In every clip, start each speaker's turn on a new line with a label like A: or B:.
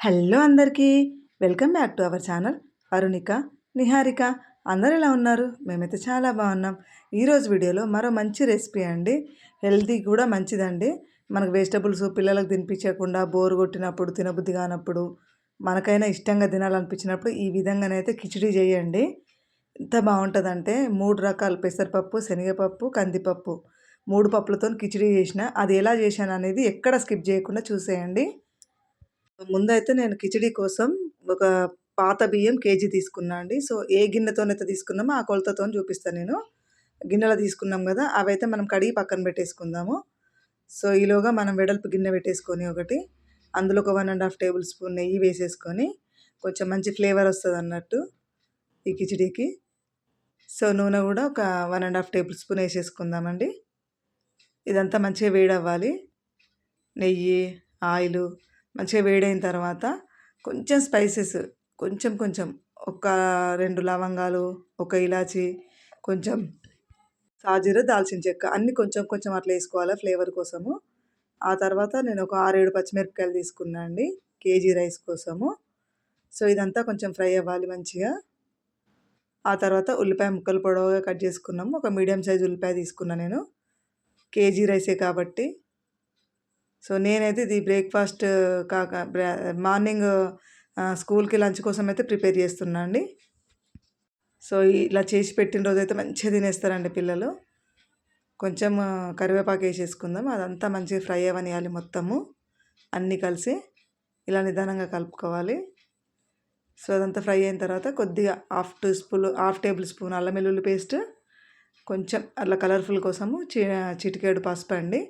A: Hello అందరికీ welcome back to our channel Arunika Niharika. అందరు ఎలా ఉన్నారు? మేమైతే చాలా బాగున్నాం. ఈరోజు వీడియోలో మరో మంచి రెసిపీ అండి. హెల్తీ కూడా మంచిదండి. మనకు వెజిటబుల్స్ పిల్లలకు తినిపించకుండా బోరు కొట్టినప్పుడు తినబుద్ధి కానప్పుడు మనకైనా ఇష్టంగా తినాలనిపించినప్పుడు ఈ విధంగానైతే కిచిడి చేయండి. ఎంత బాగుంటుందంటే మూడు రకాల పెసరపప్పు శనగపప్పు కందిపప్పు. మూడు పప్పులతో కిచిడి చేసిన అది ఎలా చేశాను అనేది ఎక్కడ స్కిప్ చేయకుండా చూసేయండి. ముందైతే నేను కిచిడి కోసం ఒక పాత బియ్యం కేజీ తీసుకున్నా అండి. సో ఏ గిన్నెతోనైతే తీసుకున్నామో ఆ కొలతతో చూపిస్తాను నేను. గిన్నెలో తీసుకున్నాం కదా అవైతే మనం కడిగి పక్కన పెట్టేసుకుందాము. సో ఈలోగా మనం వెడల్పు గిన్నె పెట్టేసుకొని ఒకటి అందులో ఒక one and half tablespoon నెయ్యి వేసేసుకొని కొంచెం మంచి ఫ్లేవర్ వస్తుంది అన్నట్టు ఈ కిచిడీకి. సో నూనె కూడా ఒక one and half tablespoon వేసేసుకుందామండి ఇదంతా మంచిగా వేడవ్వాలి. నెయ్యి ఆయిల్ మంచిగా వేడైన తర్వాత కొంచెం స్పైసెస్ కొంచెం కొంచెం ఒక రెండు లవంగాలు ఒక ఇలాచి కొంచెం సాజీర దాల్చిన చెక్క అన్నీ కొంచెం కొంచెం అట్లా వేసుకోవాలి ఫ్లేవర్ కోసము. ఆ తర్వాత నేను ఒక ఆరేడు పచ్చిమిరపకాయలు తీసుకున్నా అండి కేజీ రైస్ కోసము. సో ఇదంతా కొంచెం ఫ్రై అవ్వాలి మంచిగా. ఆ తర్వాత ఉల్లిపాయ ముక్కలు పొడవుగా కట్ చేసుకున్నాము. ఒక మీడియం సైజ్ ఉల్లిపాయ తీసుకున్నా నేను. కేజీ రైసే కాబట్టి. సో నేనైతే ఇది బ్రేక్ఫాస్ట్ కాక మార్నింగ్ స్కూల్కి లంచ్ కోసం అయితే ప్రిపేర్ చేస్తున్నా అండి. సో ఇలా చేసి పెట్టిన రోజు అయితే మంచిగా తినేస్తారండి పిల్లలు. కొంచెం కరివేపాకు వేసేసుకుందాం. అదంతా మంచిగా ఫ్రై అవ్వనియాలి మొత్తము. అన్నీ కలిసి ఇలా నిదానంగా కలుపుకోవాలి. సో అదంతా ఫ్రై అయిన తర్వాత కొద్దిగా half teaspoon half tablespoon అల్లం వెల్లుల్లి పేస్ట్ కొంచెం అట్లా కలర్ఫుల్ కోసము చి చిటికేడు పసుపు అండి.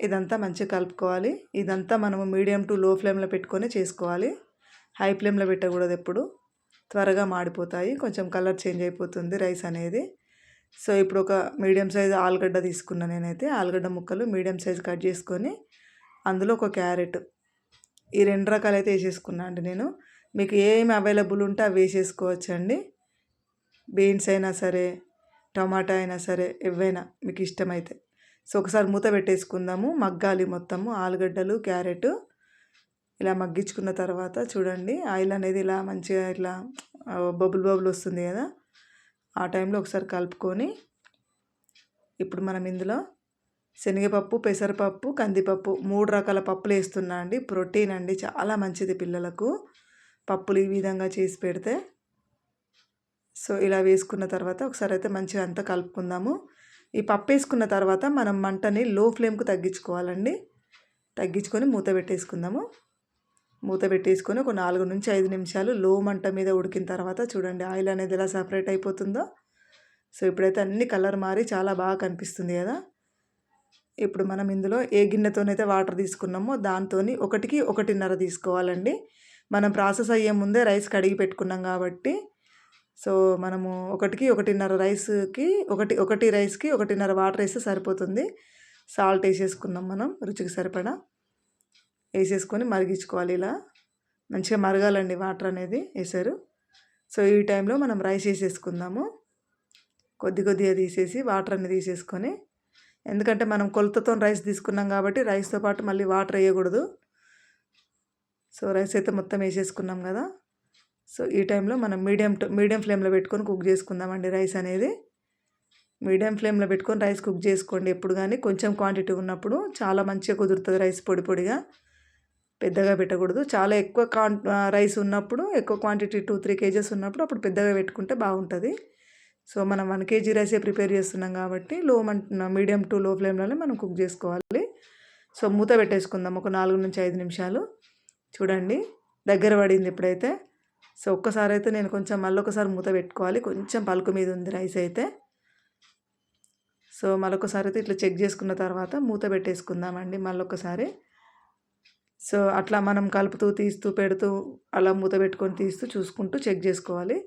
A: ఇదంతా మంచిగా కలుపుకోవాలి. ఇదంతా మనము మీడియం టు లో ఫ్లేమ్లో పెట్టుకొని చేసుకోవాలి. హై ఫ్లేమ్లో పెట్టకూడదు ఎప్పుడు. త్వరగా మాడిపోతాయి. కొంచెం కలర్ చేంజ్ అయిపోతుంది రైస్ అనేది. సో ఇప్పుడు ఒక మీడియం సైజ్ ఆలుగడ్డ తీసుకున్నా నేనైతే. ఆలుగడ్డ ముక్కలు మీడియం సైజ్ కట్ చేసుకొని అందులో ఒక క్యారెట్ ఈ రెండు రకాలు అయితే వేసేసుకున్నా అండి నేను. మీకు ఏమి అవైలబుల్ ఉంటే అవి వేసేసుకోవచ్చండి. బీన్స్ అయినా సరే టమాటా అయినా సరే ఏవైనా మీకు ఇష్టమైతే. సో ఒకసారి మూత పెట్టేసుకుందాము. మగ్గాలి మొత్తము. ఆలుగడ్డలు క్యారెట్ ఇలా మగ్గించుకున్న తర్వాత చూడండి. ఆయిల్ అనేది ఇలా మంచిగా ఇట్లా బబుల్ బబుల్ వస్తుంది కదా. ఆ టైంలో ఒకసారి కలుపుకొని ఇప్పుడు మనం ఇందులో శనగపప్పు పెసరపప్పు కందిపప్పు మూడు రకాల పప్పులు వేస్తున్నా అండి. ప్రోటీన్ అండి. చాలా మంచిది పిల్లలకు. పప్పులు ఈ విధంగా చేసి పెడితే. సో ఇలా వేసుకున్న తర్వాత ఒకసారి అయితే మంచిగా అంతా కలుపుకుందాము. ఈ పప్పు వేసుకున్న తర్వాత మనం మంటని లో ఫ్లేమ్కు తగ్గించుకోవాలండి. తగ్గించుకొని మూత పెట్టేసుకుందాము. మూత పెట్టేసుకొని ఒక నాలుగు నుంచి ఐదు నిమిషాలు లో మంట మీద ఉడికిన తర్వాత చూడండి ఆయిల్ అనేది ఎలా సపరేట్ అయిపోతుందో. సో ఇప్పుడైతే అన్ని కలర్ మారి చాలా బాగా కనిపిస్తుంది కదా. ఇప్పుడు మనం ఇందులో ఏ గిన్నెతోనైతే వాటర్ తీసుకున్నామో దాంతో ఒకటికి ఒకటిన్నర తీసుకోవాలండి. మనం ప్రాసెస్ అయ్యే ముందే రైస్ కడిగి పెట్టుకున్నాం కాబట్టి సో మనము ఒకటికి ఒకటిన్నర రైస్కి ఒకటి ఒకటి రైస్కి ఒకటిన్నర వాటర్ వేస్తే సరిపోతుంది. సాల్ట్ వేసేసుకున్నాం మనం రుచికి సరిపడా. వేసేసుకొని మరిగించుకోవాలి ఇలా. మంచిగా మరగాలండి వాటర్ అనేది వేసారు. సో ఈ టైంలో మనం రైస్ వేసేసుకుందాము. కొద్ది కొద్దిగా తీసేసి వాటర్ అనేది తీసేసుకొని. ఎందుకంటే మనం కొలతతో రైస్ తీసుకున్నాం కాబట్టి రైస్తో పాటు మళ్ళీ వాటర్ వేయకూడదు. సో రైస్ అయితే మొత్తం వేసేసుకున్నాం కదా. సో ఈ టైంలో మనం మీడియం మీడియం ఫ్లేమ్లో పెట్టుకొని కుక్ చేసుకుందామండి రైస్ అనేది. మీడియం ఫ్లేమ్లో పెట్టుకొని రైస్ కుక్ చేసుకోండి ఎప్పుడు కానీ కొంచెం క్వాంటిటీ ఉన్నప్పుడు చాలా మంచిగా కుదురుతుంది రైస్ పొడి పొడిగా. పెద్దగా పెట్టకూడదు. చాలా ఎక్కువ కాన్ రైస్ ఉన్నప్పుడు ఎక్కువ క్వాంటిటీ టూ త్రీ కేజెస్ ఉన్నప్పుడు అప్పుడు పెద్దగా పెట్టుకుంటే బాగుంటుంది. సో మనం వన్ కేజీ రైసే ప్రిపేర్ చేస్తున్నాం కాబట్టి లో మీడియం టు లో ఫ్లేమ్లోనే మనం కుక్ చేసుకోవాలి. సో మూత పెట్టేసుకుందాం ఒక నాలుగు నుంచి ఐదు నిమిషాలు. చూడండి దగ్గర పడింది ఇప్పుడైతే సో ఒక్కసారి అయితే నేను కొంచెం మళ్ళీ ఒకసారి మూత పెట్టుకోవాలి. కొంచెం పలుకు మీద ఉంది రైస్ అయితే. సో మళ్ళొకసారి అయితే ఇట్లా చెక్ చేసుకున్న తర్వాత మూత పెట్టేసుకుందామండి మళ్ళొకసారి. సో అట్లా మనం కలుపుతూ తీస్తూ పెడుతూ అలా మూత పెట్టుకొని తీస్తూ చూసుకుంటూ చెక్ చేసుకోవాలి.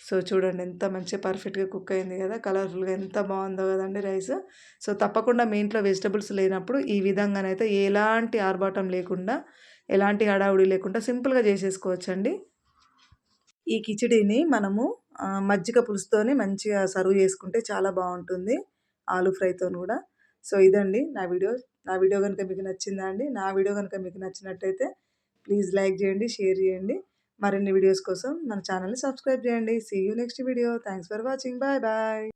A: సో చూడండి ఎంత మంచి పర్ఫెక్ట్గా కుక్ అయింది కదా కలర్ఫుల్గా ఎంత బాగుందో కదండి రైస్. సో తప్పకుండా మీ ఇంట్లో వెజిటబుల్స్ లేనప్పుడు ఈ విధంగానైతే ఎలాంటి ఆర్భాటం లేకుండా ఎలాంటి హడావుడి లేకుండా సింపుల్గా చేసేసుకోవచ్చండి. ఈ కిచిడీని మనము మజ్జిగ పులుసుతోని మంచిగా సర్వ్ చేసుకుంటే చాలా బాగుంటుంది. ఆలు ఫ్రైతో కూడా. సో ఇదండి నా వీడియో. నా వీడియో కనుక మీకు నచ్చిందా అండి? నా వీడియో కనుక మీకు నచ్చినట్టయితే ప్లీజ్ లైక్ చేయండి షేర్ చేయండి. మరిన్ని వీడియోస్ కోసం మన ఛానల్ని సబ్స్క్రైబ్ చేయండి. See you next video thanks for watching bye bye